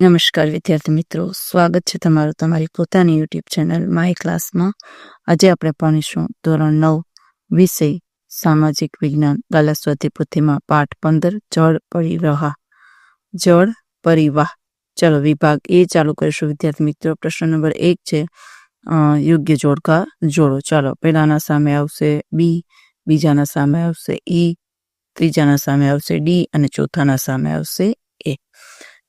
નમસ્કાર વિદ્યાર્થી મિત્રો સ્વાગત છે તમારું તમારી પોતાની યુટ્યુબ ચેનલ માય ક્લાસમાં આજે આપણે ભણીશું ધોરણ નવ વિષય સામાજિક વિજ્ઞાન ગાલાસ્વતી પૃથ્વીમાં પાઠ પંદર જળ પરિવહા જળ પરિવાહ ચલો વિભાગ એ ચાલુ કરીશું વિદ્યાર્થી મિત્રો પ્રશ્ન નંબર એક છે યોગ્ય જોડકા જોડો ચાલો પહેલાના સામે આવશે બી બીજાના સામે આવશે ઈ ત્રીજાના સામે આવશે ડી અને ચોથાના સામે આવશે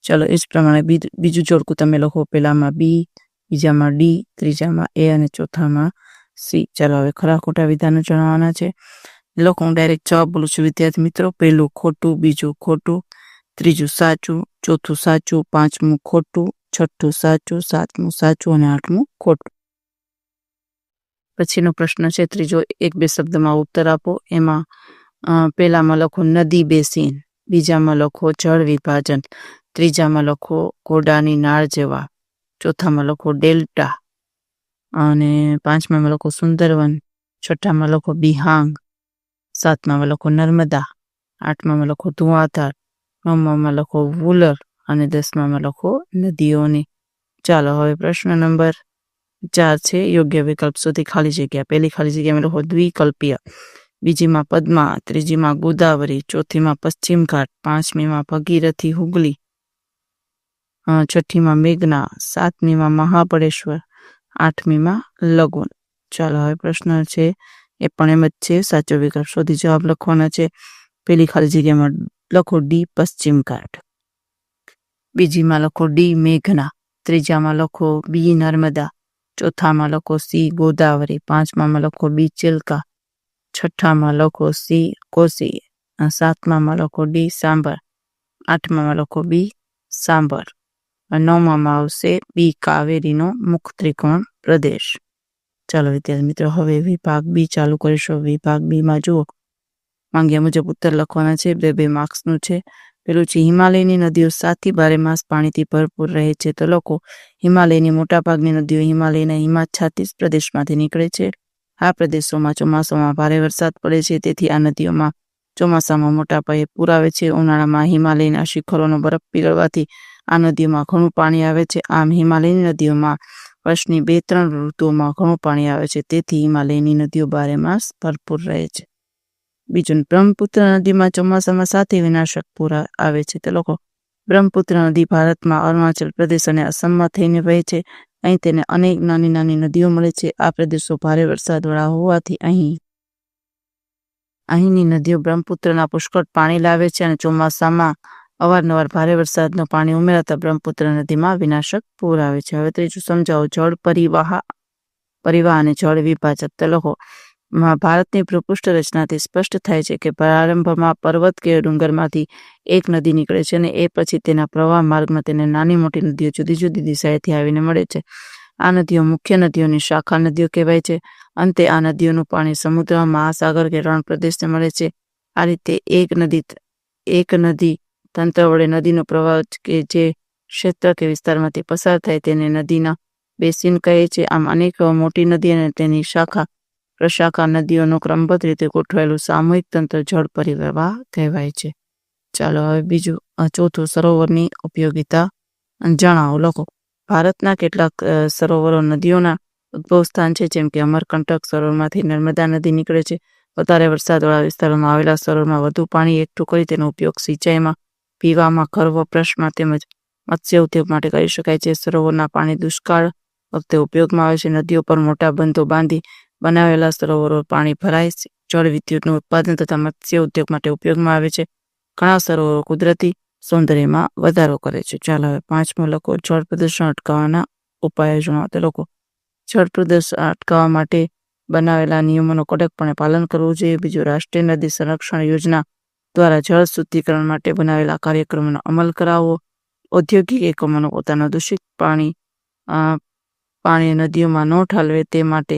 ચલો એ જ પ્રમાણે બીજ- જોડકું તમે લખો. પેલામાં બી, બીજામાં ડી, ત્રીજામાં એ અને ચોથામાં સી. ચાલો હવે ખરા ખોટા વિધાનો જણાવવાના છે. લખો હું ડાયરેક્ટ જવાબ બોલું છું. વિદ્યાર્થી મિત્રો, પહેલું ખોટું, બીજું ખોટું, ત્રીજું સાચું, ચોથું સાચું, પાંચમું ખોટું, છઠ્ઠું સાચું, સાતમું સાચું અને આઠમું ખોટું. પછીનો પ્રશ્ન છે, ત્રીજો એક બે શબ્દમાં ઉત્તર આપો. એમાં પહેલામાં લખો નદી બેસીન. બીજામાં લખો જળ વિભાજન, ત્રીજામાં લખો ઘોડાની નાળ જેવા, ચોથામાં લખો ડેલ્ટા અને પાંચમામાં લખો સુંદરવન, છઠ્ઠામાં લખો બિહાંગ, સાતમામાં લખો નર્મદા, આઠમામાં લખો ધુઆધાર નવમામાં લખો વુલર અને દસમામાં લખો નદીઓની. ચાલો હવે પ્રશ્ન નંબર ચાર છે, યોગ્ય વિકલ્પ સુધી ખાલી જગ્યા. પહેલી ખાલી જગ્યામાં લખો દ્વિકલ્પીય. બીજીમાં પદ્મા, ત્રીજીમાં ગોદાવરી, ચોથીમાં પશ્ચિમ ઘાટ, પાંચમીમાં ભગીરથી હુગલી છઠ્ઠીમાં મેઘના, સાતમીમાં મહાબળેશ્વર, આઠમીમાં લગુન. ચાલો, હવે પ્રશ્ન છે, એ પણ એમ જ છે, સાચો વિકલ્પ શોધી જવાબ લખવાના છે. પેલી ખાલી જગ્યામાં લખો ડી, પશ્ચિમ ઘાટ. બીજીમાં લખો ડી, મેઘના. ત્રીજામાં લખો બી, નર્મદા. ચોથામાં લખો સી, ગોદાવરી. પાંચમામાં લખો બી, ચિલ્કા. છઠ્ઠામાં લખો સી, કોસી. સાતમામાં લખો ડી, સાંભર. આઠમામાં લખો બી, સાંભર. નવમામાં આવશે બી, કાવેરીનો મુખ ત્રિકોણ પ્રદેશ. ચાલો વિદ્યાર્થી મિત્રો, હવે વિભાગ બી ચાલુ કરીશું. વિભાગ બી માં જુઓ. માંગ્યા મુજબ ઉત્તર લખવાના છે. બે બે માર્ક્સનું છે. પેલું છે, હિમાલયની નદીઓ સાતથી બારે માસ પાણીથી ભરપૂર રહે છે. તો લોકો હિમાલયની મોટાભાગની નદીઓ હિમાલયના હિમાચ્છાદિત પ્રદેશમાંથી નીકળે છે. આ પ્રદેશોમાં ચોમાસામાં ભારે વરસાદ પડે છે, તેથી આ નદીઓમાં ચોમાસામાં મોટા પાયે પૂર આવે છે. ઉનાળામાં હિમાલયના શિખરોનો બરફ પીગળવાથી આ નદીઓમાં ઘણું પાણી આવે છે. આમ હિમાલયની નદીઓમાં વર્ષની બે ત્રણ ઋતુઓમાં ઘણું પાણી આવે છે, તેથી હિમાલયની નદીઓ બારે માસ ભરપૂર રહે છે. બીજું બ્રહ્મપુત્ર નદીમાં ચોમાસામાં સાથે વિનાશક પૂર આવે છે. તે લોકો બ્રહ્મપુત્ર નદી ભારતમાં અરુણાચલ પ્રદેશ અને અસમમાં થઈને વહે છે. અહીં તેને અનેક નાની નાની નદીઓ મળે છે. આ પ્રદેશો ભારે વરસાદવાળા હોવાથી અહીં અહીંની નદીઓ બ્રહ્મપુત્રના પુષ્કળ પાણી લાવે છે અને ચોમાસામાં અવારનવાર ભારે વરસાદનું પાણી ઉમેરાતા બ્રહ્મપુત્ર નદીમાં વિનાશક પૂર આવે છે. હવે ત્રીજું સમજાવો. જળ પરિવાહ પરિવાહ અને જળ વિભાજક તે ભારતની ભૂપૃષ્ઠ રચનાથી સ્પષ્ટ થાય છે કે પ્રારંભમાં પર્વત કે ડુંગરમાંથી એક નદી નીકળે છે અને એ પછી તેના પ્રવાહ માર્ગમાં તેને નાની મોટી નદીઓ જુદી જુદી દિશાએથી આવીને મળે છે. આ નદીઓ મુખ્ય નદીઓની શાખા નદીઓ કહેવાય છે. અંતે આ નદીઓનું પાણી સમુદ્ર મહાસાગર કે રણ પ્રદેશને મળે છે. આ રીતે એક નદી એક નદી તંત્ર વડે નદીનો પ્રવાહ કે જે ક્ષેત્ર કે વિસ્તારમાંથી પસાર થાય તેને નદીના બેસિન કહે છે. આમ અનેક મોટી નદી અને તેની શાખા પ્રશાખા નદીઓનું ક્રમબદ્ધ રીતે ગોઠવાયેલું સામૂહિક તંત્ર જળ પરિવાહ કહેવાય છે. ચાલો હવે બીજું ચોથું સરોવરની ઉપયોગિતા જણાવો લોકો ભારતના કેટલાક સરોવરો નદીઓના ઉદ્ભવ સ્થાન છે, જેમ કે અમરકંટક સરોવરમાંથી નર્મદા નદી નીકળે છે. વધારે વરસાદવાળા વિસ્તારોમાં આવેલા સરોવરમાં વધુ પાણી એકઠું કરી તેનો ઉપયોગ સિંચાઈમાં, પીવામાં ઘર વપરાશમાં તેમજ મત્સ્ય ઉદ્યોગ માટે કરી શકાય છે. સરોવરના પાણી દુષ્કાળ વખતે ઉપયોગમાં આવે છે. નદીઓ પર મોટા બંધો બાંધી બનાવેલા સરોવરો પાણી ભરાય છે. જળ વિદ્યુતનું ઉત્પાદન તથા મત્સ્ય ઉદ્યોગ માટે ઉપયોગમાં આવે છે. ઘણા સરોવરો કુદરતી સૌંદર્યમાં વધારો કરે છે. ચાલો હવે પાંચમો લોકો જળ પ્રદૂષણ અટકાવવાના ઉપાયો જણાવતા લોકો જળ પ્રદૂષણ અટકાવવા માટે બનાવેલા નિયમોનું કડકપણે પાલન કરવું જોઈએ. બીજું, રાષ્ટ્રીય નદી સંરક્ષણ યોજના દ્વારા જળ શુદ્ધિકરણ માટે બનાવેલા કાર્યક્રમોનો અમલ કરાવવો. ઔદ્યોગિક એકમોનો પોતાનું દૂષિત પાણી પાણી નદીઓમાં ન ઠાલવે તે માટે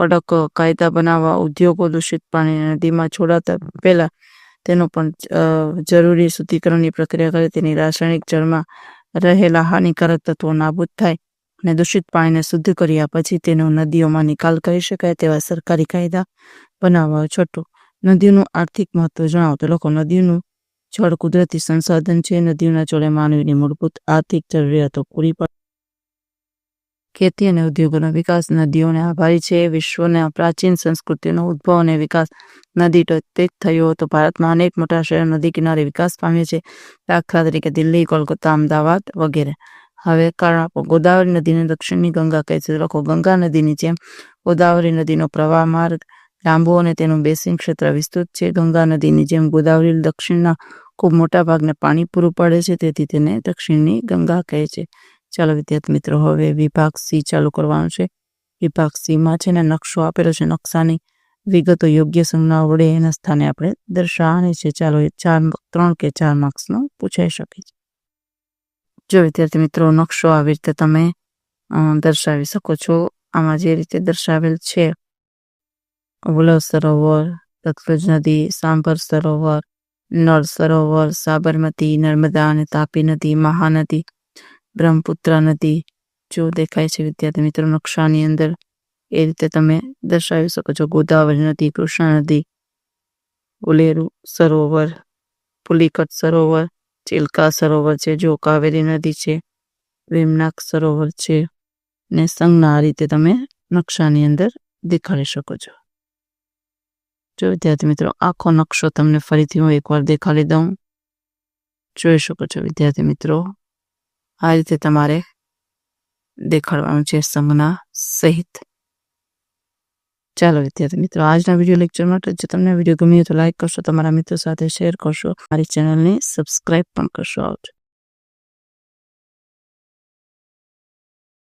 કડક કાયદા બનાવવા, ઉદ્યોગો દૂષિત પાણી નદીમાં છોડાતા પહેલા તેનું પણ જરૂરી શુદ્ધિકરણની પ્રક્રિયા કરે. તેની રાસાયણિક જળમાં રહેલા હાનિકારક તત્વો નાબૂદ થાય અને દૂષિત પાણીને શુદ્ધ કર્યા પછી તેનો નદીઓમાં નિકાલ કરી શકાય તેવા સરકારી કાયદા બનાવવા છઠ્ઠું. નદીનું આર્થિક મહત્વ જણાવો તો લોકો નદીનું જળ કુદરતી સંસાધન છે. નદીઓના જોડે માનવીની મૂળભૂત આર્થિક જરૂરિયાતો પૂરી પાડ. ખેતી અને ઉદ્યોગોનો વિકાસ. નદીઓને આભારી છે. વિશ્વના પ્રાચીન સંસ્કૃતિનો ઉદ્ભવ અને વિકાસ. નદી થયો હતો. ભારતમાં અનેક મોટા શહેરો નદી કિનારે વિકાસ પામ્યા છે. દાખલા તરીકે દિલ્હી, કોલકાતા, અમદાવાદ વગેરે. હવે કારણ આપો. ગોદાવરી નદીને દક્ષિણની ગંગા કહે છે. લોકો ગંગા નદીની જેમ ગોદાવરી નદીનો પ્રવાહ માર્ગ લાંબો અને તેનું બેસિન ક્ષેત્ર વિસ્તૃત છે. ગંગા નદીની જેમ ગોદાવરી દક્ષિણના ખૂબ મોટા ભાગને પાણી પૂરું પાડે છે. તેથી તેને દક્ષિણની ગંગા કહે છે. ચાલો વિદ્યાર્થી મિત્રો, હવે વિભાગ સી ચાલુ કરવાનો છે. વિભાગ સીમાં છે ને નકશો આપેલો છે. નકશાની વિગતો યોગ્ય સંજ્ઞા વડે એના સ્થાને આપણે દર્શાવવાની છે. ચાલો ચાર, ત્રણ કે ચાર માર્ક્સનો પૂછાઈ શકે છે. જો વિદ્યાર્થી મિત્રો, નકશો આવી રીતે તમે દર્શાવી શકો છો. આમાં જે રીતે દર્શાવેલ છે ઉલવ સરોવર સતલુજ નદી, સાંભર સરોવર, નળ સરોવર, સાબરમતી, નર્મદા અને તાપી નદી, મહાનદી બ્રહ્મપુત્ર નદી જો દેખાય છે વિદ્યાર્થી મિત્રો, નકશાની અંદર એ રીતે તમે દર્શાવી શકો છો. ગોદાવરી નદી, કૃષ્ણા નદી, ઉલેરુ સરોવર પુલિકટ સરોવર, ચિલકા સરોવર છે, જો કાવેરી નદી છે, વેમનાક સરોવર છે ને સંજ્ઞા આ રીતે તમે નકશાની અંદર દેખાડી શકો છો. જો વિદ્યાર્થી મિત્રો, આખો નકશો તમને ફરીથી હું એકવાર દેખાડી દઉં. જોઈ શકો છો વિદ્યાર્થી મિત્રો આ રીતે તમારે દેખાડવાનું છે સંજ્ઞા સહિત. ચાલો વિદ્યાર્થી મિત્રો, આજના વીડિયો લેક્ચર માટે જો તમને વીડિયો ગમ્યો તો લાઈક કરશો, તમારા મિત્રો સાથે શેર કરશો, મારી ચેનલને સબસ્ક્રાઈબ પણ કરશો આવજો.